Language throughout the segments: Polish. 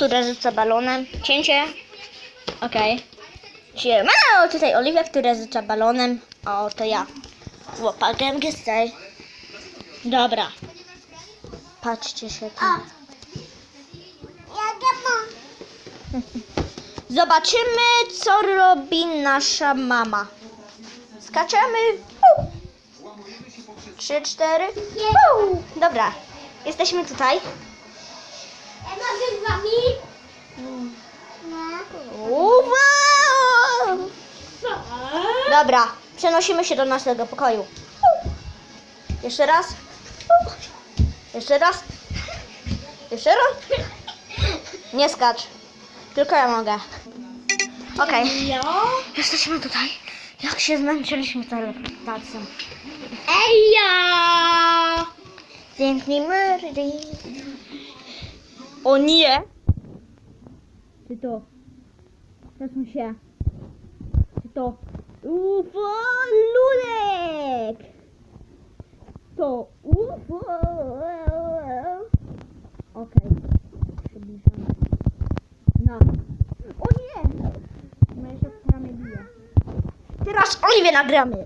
która rzuca balonem. Cięcie. Okej. Siemano, tutaj Oliwia, która rzuca balonem. A oto ja. Łopakiem tutaj. Dobra. Patrzcie się tu. Zobaczymy, co robi nasza mama. Skaczemy. Trzy, cztery. Dobra. Jesteśmy tutaj. Z wami? Dobra, przenosimy się do naszego pokoju. Jeszcze raz. Jeszcze raz. Jeszcze raz. Nie skacz. Tylko ja mogę. Okej, jesteśmy tutaj. Jak się zmęczyliśmy teleportacją. Ej, ja! Piękny murdy. O nie! Czy to? Przesuń się. Czy to? UFO Lunek! To UFO! Okej. Przybliżamy. No. O nie! Się w ramię bije. Teraz Oliwię nagramy.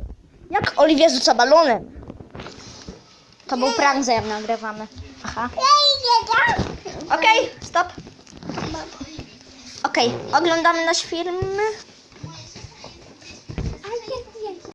Jak Oliwia rzuca balonem. To był prank, że jak nagrywamy. Aha. Okej. Okej, oglądamy nasz film.